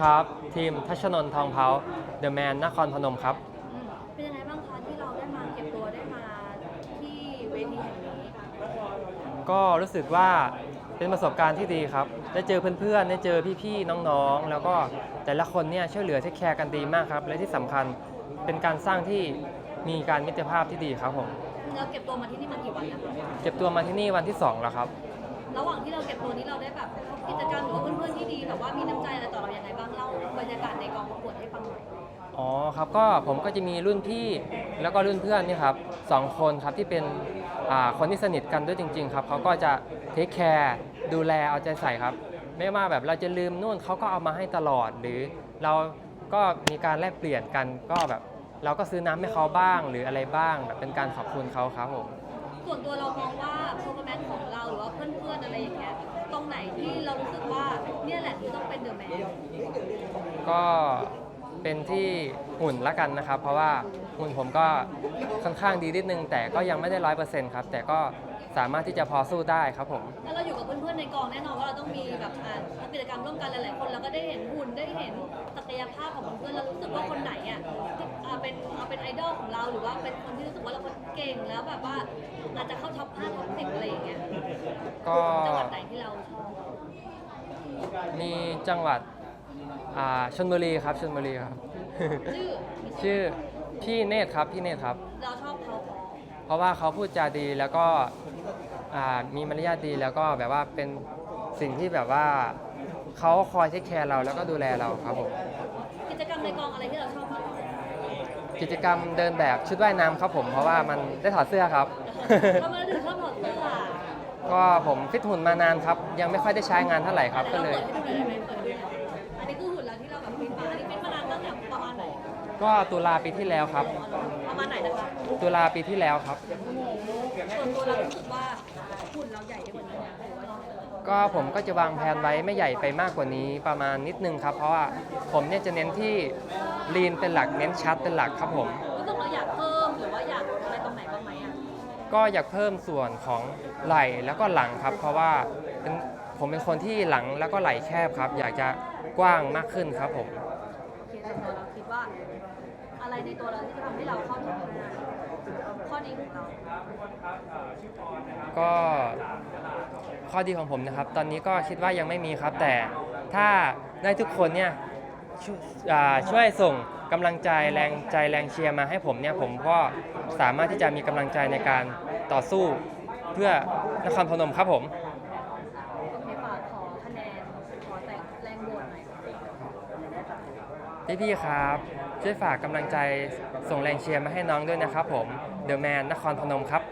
ดีครับ ทีมทัชนนท์ทองเผาเดอะแมนนครพนมครับ อืมเป็นยังไงบ้างคะที่เราได้มาเก็บตัวได้มาที่เวทีแห่งนี้ก็รู้สึกว่าเป็นประสบการณ์ที่ดีครับ ได้เจอเพื่อนๆ ได้เจอพี่ๆ น้องๆ แล้วก็แต่ละคนเนี่ยช่วยเหลือเทคแคร์กันดีมากครับ และที่สำคัญเป็นการสร้างที่มีการมิตรภาพที่ดีครับผม เราเก็บตัวมาที่นี่มากี่วันนะคะเก็บตัวมาที่นี่วันที่ 2 แล้วครับ ระหว่างที่เราเก็บตัวนี้เราได้แบบพบกิจกรรมหรือว่าเพื่อนๆที่ดีแบบว่ามีน้ำใจอะไรต่อเราอย่างไรบ้างเล่าบรรยากาศในกองประกวดให้ฟังหน่อยอ๋อครับก็ผมก็จะมีรุ่นพี่แล้วก็รุ่นเพื่อนนี่ครับสองคนครับที่เป็นอ่าคนที่สนิทกันด้วยจริง ๆ ครับเขาก็จะเทคแคร์ดูแลเอาใจใส่ครับ ไม่ว่าแบบเราจะลืมนู่นเขาก็เอามาให้ตลอดหรือเราก็มีการแลกเปลี่ยนกันก็แบบ เราก็ซื้อน้ำให้เขาบ้างหรืออะไรบ้างแบบเป็นการขอบคุณเขาครับผม ส่วนตัวเรามองว่า performance ของเราหรือว่าเพื่อนๆอะไรอย่างเงี้ยตรงไหนที่เรารู้สึกว่าเนี่ยแหละที่ต้องเป็นเดอะแมนก็เป็นที่หุ่นละกันนะครับ เพราะว่าหุ่นผมก็ค่อนข้างดีนิดนึง แต่ก็ยังไม่ได้ร้อยเปอร์เซ็นต์ครับ แต่ก็สามารถที่จะพอสู้ได้ครับผม แล้วเราอยู่กับเพื่อนๆในกองแน่นอนว่าเราต้องมีแบบอ่ากิจกรรมร่วมกันหลายๆคนเราก็ได้เห็นหุ่นได้เห็นศักยภาพของเพื่อนเรารู้สึกว่าคนไหนอะที่อ่าเป็นเอาเป็นไอดอลของเราหรือว่าเป็นคนที่รู้สึกว่าเราเก่งแล้วแบบว่า อาจจะเข้าท็อป5ท็อป10อะไรอย่างเงี้ยก็จังหวัดไหนที่เราชอบมีจังหวัดอ่าชลบุรีครับชลบุรีครับ ชื่อมีชื่อพี่เนตรครับพี่เนตรครับ เราชอบเขาเพราะเพราะว่าเขาพูดจาดีแล้วก็อ่ามีมารยาทดีแล้วก็แบบว่าเป็นสิ่งที่แบบว่าเขาคอยเทคแคร์เราแล้วก็ดูแลเราครับผม กิจกรรมในกองอะไรที่เราชอบมากกิ จกรรมเดินแบบชุดว่ายน้ำครับผมเพราะว่ามันได้ถอดเสื้อครับ ทำไมเราถึงชอบถอดเสื้ออะก็ผมฟิตหุ่นมานานครับ ยังไม่ค่อยได้ใช้งานเท่าไหร่ครับก็ก็เลย เปิดให้ดูหน่อยได้ไหมเปิดดูหน่อยอันนี้คือหุ่นเราที่เราแบบฟิตมาอันนี้ฟิตมานานตั้งแต่ประมาณไหนก็ตุลาปีที่แล้วครับ ประมาณไหนนะคะตุลาปีที่แล้วครับส่วนตัวเรารู้สึกว่าหุ่นเราใหญ่ได้กว่านี้นะหรือว่า ก็ผมก็จะวางแผนไว้ไม่ใหญ่ไปมากกว่านี้ประมาณนิดนึงครับ เพราะว่าผมเนี่ยจะเน้นที่ลีนเป็นหลักเน้นชัดเป็นหลักครับผม รู้สึกเราอยากเพิ่มหรือว่าอยากอะไรตรงไหนบ้างไหมอะก็อยากเพิ่มส่วนของไหล่แล้วก็หลังครับ เพราะว่าเป็นผมเป็นคนที่หลังแล้วก็ไหล่แคบครับ อยากจะกว้างมากขึ้นครับผม โอเคส่วนตัวเราคิดว่า อะไรในตัวเราที่จะทำให้เราเข้าถึงงานข้อดีของเรา ก็ ข้อดีของผมนะครับ ตอนนี้ก็คิดว่ายังไม่มีครับ แต่ถ้าได้ทุกคนเนี่ยช่วยอ่าช่วยส่งกำลังใจแรงใจแรงเชียร์มาให้ผมเนี่ยผมก็สามารถที่จะมีกำลังใจในการต่อสู้เพื่อนครพนมครับผมโอเคฝากขอคะแนนขอแต่พี่ๆครับ ช่วยฝากกำลังใจส่งแรงเชียร์มาให้น้องด้วยนะครับผมเดอะแมนนครพนมครับ